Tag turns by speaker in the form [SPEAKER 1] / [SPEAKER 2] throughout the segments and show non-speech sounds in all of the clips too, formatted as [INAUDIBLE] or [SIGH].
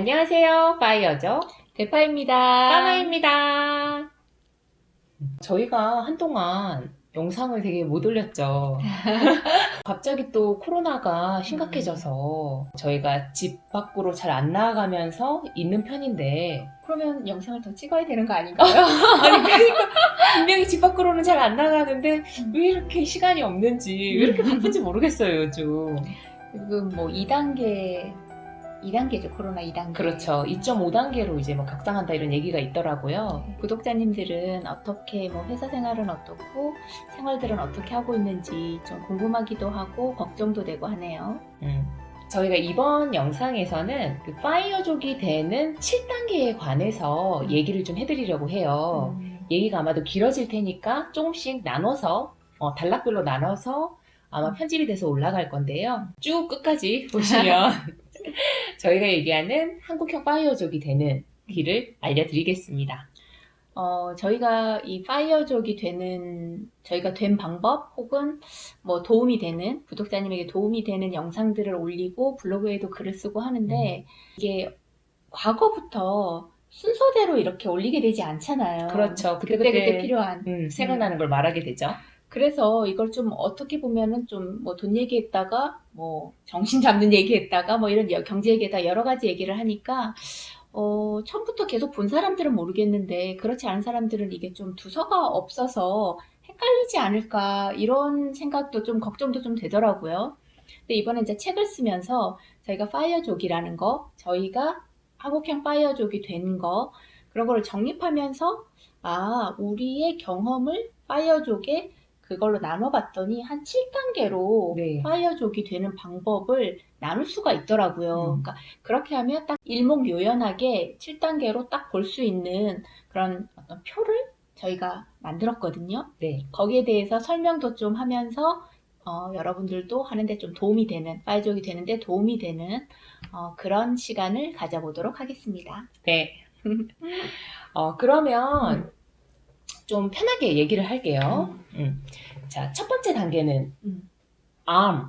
[SPEAKER 1] 안녕하세요. 파이어죠.
[SPEAKER 2] 대파입니다.
[SPEAKER 1] 까마입니다. 저희가 한동안 영상을 되게 못 올렸죠. [LAUGHS] 갑자기 또 코로나가 심각해져서 저희가 집 밖으로 잘 안 나가면서 있는 편인데
[SPEAKER 2] 그러면 영상을 더 찍어야 되는 거 아닌가요? [LAUGHS]
[SPEAKER 1] 아니 그러니까 분명히 집 밖으로는 잘 안 나가는데 왜 이렇게 시간이 없는지 왜 이렇게 바쁜지 모르겠어요 요즘.
[SPEAKER 2] 지금 뭐 2단계, 2단계죠. 코로나 2단계.
[SPEAKER 1] 그렇죠. 2.5단계로 이제 뭐 격상한다 이런 얘기가 있더라고요.
[SPEAKER 2] 구독자님들은 어떻게 뭐 회사 생활은 어떻고 생활들은 어떻게 하고 있는지 좀 궁금하기도 하고 걱정도 되고 하네요.
[SPEAKER 1] 음. 저희가 이번 영상에서는 그 파이어족이 되는 7단계에 관해서 얘기를 좀 해드리려고 해요.
[SPEAKER 2] 음,
[SPEAKER 1] 얘기가 아마도 길어질 테니까 조금씩 나눠서 어, 단락별로 나눠서 아마 편집이 돼서 올라갈 건데요. 쭉 끝까지 보시면 [LAUGHS] [LAUGHS] [LAUGHS] 저희가 얘기하는 한국형 파이어족이 되는 길을 알려드리겠습니다.
[SPEAKER 2] 어, 저희가 이 파이어족이 되는, 저희가 된 방법 혹은 뭐 도움이 되는, 구독자님에게 도움이 되는 영상들을 올리고 블로그에도 글을 쓰고 하는데 이게 과거부터 순서대로 이렇게 올리게 되지 않잖아요.
[SPEAKER 1] 그렇죠.
[SPEAKER 2] 그때
[SPEAKER 1] 그때 그때
[SPEAKER 2] 그때 필요한.
[SPEAKER 1] 음, 생각나는 걸 말하게 되죠.
[SPEAKER 2] 그래서 이걸 좀 어떻게 보면은 좀 뭐 돈 얘기했다가 뭐 정신 잡는 얘기했다가 뭐 이런 여- 경제 얘기했다 여러 가지 얘기를 하니까 어 처음부터 계속 본 사람들은 모르겠는데 그렇지 않은 사람들은 이게 좀 두서가 없어서 헷갈리지 않을까 이런 생각도 좀 걱정도 좀 되더라고요. 근데 이번에 이제 책을 쓰면서 저희가 파이어족이라는 거, 저희가 한국형 파이어족이 된 거, 그런 거를 정립하면서 아, 우리의 경험을 파이어족에 그걸로 나눠봤더니 한 7단계로
[SPEAKER 1] 네.
[SPEAKER 2] 파이어족이 되는 방법을 나눌 수가 있더라고요.
[SPEAKER 1] 음.
[SPEAKER 2] 그러니까 그렇게 하면 딱 일목요연하게 7단계로 딱 볼 수 있는 그런 어떤 표를 저희가 만들었거든요.
[SPEAKER 1] 네.
[SPEAKER 2] 거기에 대해서 설명도 좀 하면서 어, 여러분들도 하는데 좀 도움이 되는, 파이족이 되는데 도움이 되는 어, 그런 시간을 가져보도록 하겠습니다.
[SPEAKER 1] 네. [LAUGHS] 어, 그러면 좀 편하게 얘기를 할게요. 음. 자, 첫 번째 단계는
[SPEAKER 2] 음.
[SPEAKER 1] arm.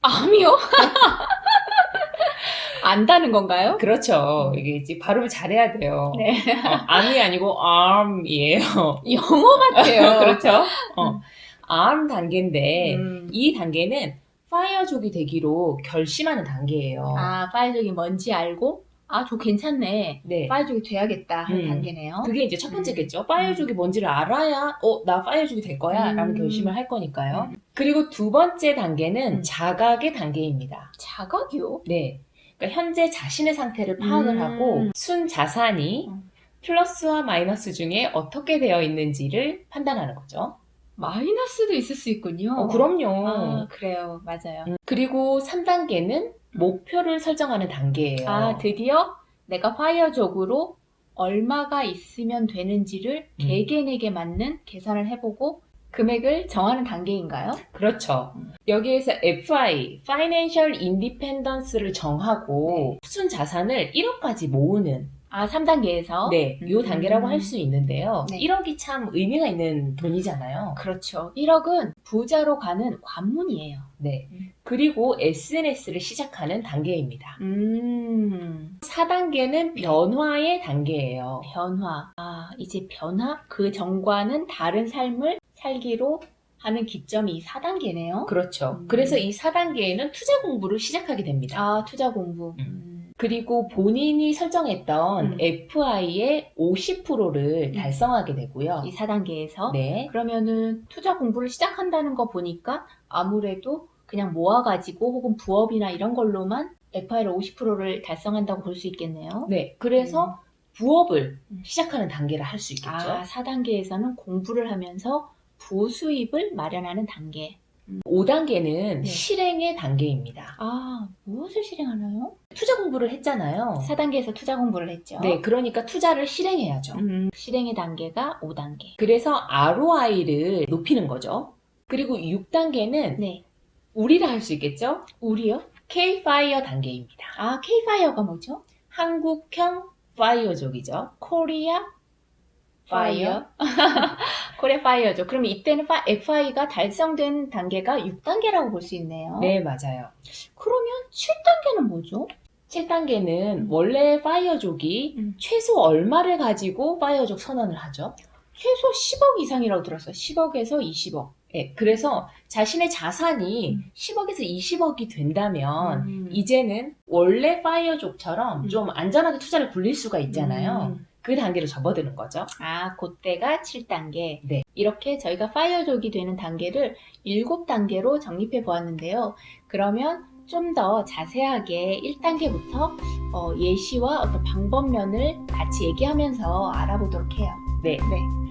[SPEAKER 2] 암이요? [LAUGHS] 안다는 건가요?
[SPEAKER 1] 그렇죠. 이게 이제 발음을 잘해야 돼요.
[SPEAKER 2] 네.
[SPEAKER 1] 어, arm이 아니고 arm이에요. [LAUGHS]
[SPEAKER 2] 영어 같아요. [LAUGHS]
[SPEAKER 1] 그렇죠? 어, arm 단계인데
[SPEAKER 2] 음.
[SPEAKER 1] 이 단계는 파이어족이 되기로 결심하는 단계예요.
[SPEAKER 2] 아, 파이족이 뭔지 알고, 아, 저 괜찮네.
[SPEAKER 1] 네.
[SPEAKER 2] 파이족이 돼야겠다 하는
[SPEAKER 1] 음.
[SPEAKER 2] 단계네요.
[SPEAKER 1] 그게 이제 첫 번째겠죠. 파이어족이 뭔지를 알아야, 어, 나 파이어족이 될 거야. 라는
[SPEAKER 2] 음.
[SPEAKER 1] 결심을 할 거니까요. 그리고 두 번째 단계는
[SPEAKER 2] 음.
[SPEAKER 1] 자각의 단계입니다.
[SPEAKER 2] 자각이요?
[SPEAKER 1] 네. 그러니까 현재 자신의 상태를 파악을
[SPEAKER 2] 음.
[SPEAKER 1] 하고 순 자산이
[SPEAKER 2] 음.
[SPEAKER 1] 플러스와 마이너스 중에 어떻게 되어 있는지를 판단하는 거죠.
[SPEAKER 2] 마이너스도 있을 수 있군요.
[SPEAKER 1] 어, 그럼요.
[SPEAKER 2] 아, 그래요. 맞아요.
[SPEAKER 1] 음, 그리고 3단계는 목표를 설정하는 단계예요.
[SPEAKER 2] 아, 드디어 내가 파이어족으로 얼마가 있으면 되는지를
[SPEAKER 1] 음.
[SPEAKER 2] 개개인에게 맞는 계산을 해보고 금액을 정하는 단계인가요?
[SPEAKER 1] 그렇죠.
[SPEAKER 2] 음.
[SPEAKER 1] 여기에서 FI, Financial Independence를 정하고
[SPEAKER 2] 네.
[SPEAKER 1] 순 자산을 1억까지 모으는
[SPEAKER 2] 아, 3단계에서?
[SPEAKER 1] 네, 요
[SPEAKER 2] 음.
[SPEAKER 1] 단계라고 할 수 있는데요.
[SPEAKER 2] 네.
[SPEAKER 1] 1억이 참 의미가 있는 돈이잖아요.
[SPEAKER 2] 그렇죠. 1억은 부자로 가는 관문이에요.
[SPEAKER 1] 네.
[SPEAKER 2] 음.
[SPEAKER 1] 그리고 SNS를 시작하는 단계입니다.
[SPEAKER 2] 음,
[SPEAKER 1] 4단계는 변화의 단계예요.
[SPEAKER 2] 변화. 아, 이제 변화? 그 전과는 다른 삶을 살기로 하는 기점이 4단계네요.
[SPEAKER 1] 그렇죠.
[SPEAKER 2] 음.
[SPEAKER 1] 그래서 이 4단계에는 투자 공부를 시작하게 됩니다.
[SPEAKER 2] 아, 투자 공부.
[SPEAKER 1] 음.
[SPEAKER 2] 음.
[SPEAKER 1] 그리고 본인이 설정했던
[SPEAKER 2] 음.
[SPEAKER 1] FI의 50%를
[SPEAKER 2] 음.
[SPEAKER 1] 달성하게 되고요.
[SPEAKER 2] 이 4단계에서.
[SPEAKER 1] 네.
[SPEAKER 2] 그러면은 투자 공부를 시작한다는 거 보니까 아무래도 그냥 모아가지고 혹은 부업이나 이런 걸로만 FI를 50%를 달성한다고 볼 수 있겠네요.
[SPEAKER 1] 네. 그래서 부업을
[SPEAKER 2] 음.
[SPEAKER 1] 시작하는 단계를 할 수 있겠죠.
[SPEAKER 2] 아, 4단계에서는 공부를 하면서 부수입을 마련하는 단계.
[SPEAKER 1] 5단계는
[SPEAKER 2] 네.
[SPEAKER 1] 실행의 단계입니다.
[SPEAKER 2] 아, 무엇을 실행하나요?
[SPEAKER 1] 투자 공부를 했잖아요.
[SPEAKER 2] 4단계에서 투자 공부를 했죠.
[SPEAKER 1] 네, 그러니까 투자를 실행해야죠.
[SPEAKER 2] 음, 실행의 단계가 5단계.
[SPEAKER 1] 그래서 ROI를 높이는 거죠. 그리고 6단계는
[SPEAKER 2] 네.
[SPEAKER 1] 우리라 할 수 있겠죠?
[SPEAKER 2] 우리요?
[SPEAKER 1] K-파이어 단계입니다.
[SPEAKER 2] 아, K-파이어가 뭐죠?
[SPEAKER 1] 한국형 파이어족이죠.
[SPEAKER 2] 코리아
[SPEAKER 1] 파이어.
[SPEAKER 2] 코리아 파이어죠. 그럼 이때는 FI가 달성된 단계가 6단계라고 볼 수 있네요.
[SPEAKER 1] 네, 맞아요.
[SPEAKER 2] 그러면 7단계는 뭐죠?
[SPEAKER 1] 7단계는 원래 파이어족이
[SPEAKER 2] 음.
[SPEAKER 1] 최소 얼마를 가지고 파이어족 선언을 하죠?
[SPEAKER 2] 최소 10억 이상이라고 들었어요. 10억에서 20억.
[SPEAKER 1] 예, 그래서 자신의 자산이
[SPEAKER 2] 음.
[SPEAKER 1] 10억에서 20억이 된다면
[SPEAKER 2] 음.
[SPEAKER 1] 이제는 원래 파이어족처럼
[SPEAKER 2] 음.
[SPEAKER 1] 좀 안전하게 투자를 굴릴 수가 있잖아요.
[SPEAKER 2] 음.
[SPEAKER 1] 그 단계로 접어드는 거죠.
[SPEAKER 2] 아, 그때가 7단계.
[SPEAKER 1] 네.
[SPEAKER 2] 이렇게 저희가 파이어족이 되는 단계를 7단계로 정립해 보았는데요. 그러면 좀 더 자세하게 1단계부터 어, 예시와 어떤 방법면을 같이 얘기하면서 알아보도록 해요.
[SPEAKER 1] 네.
[SPEAKER 2] 네.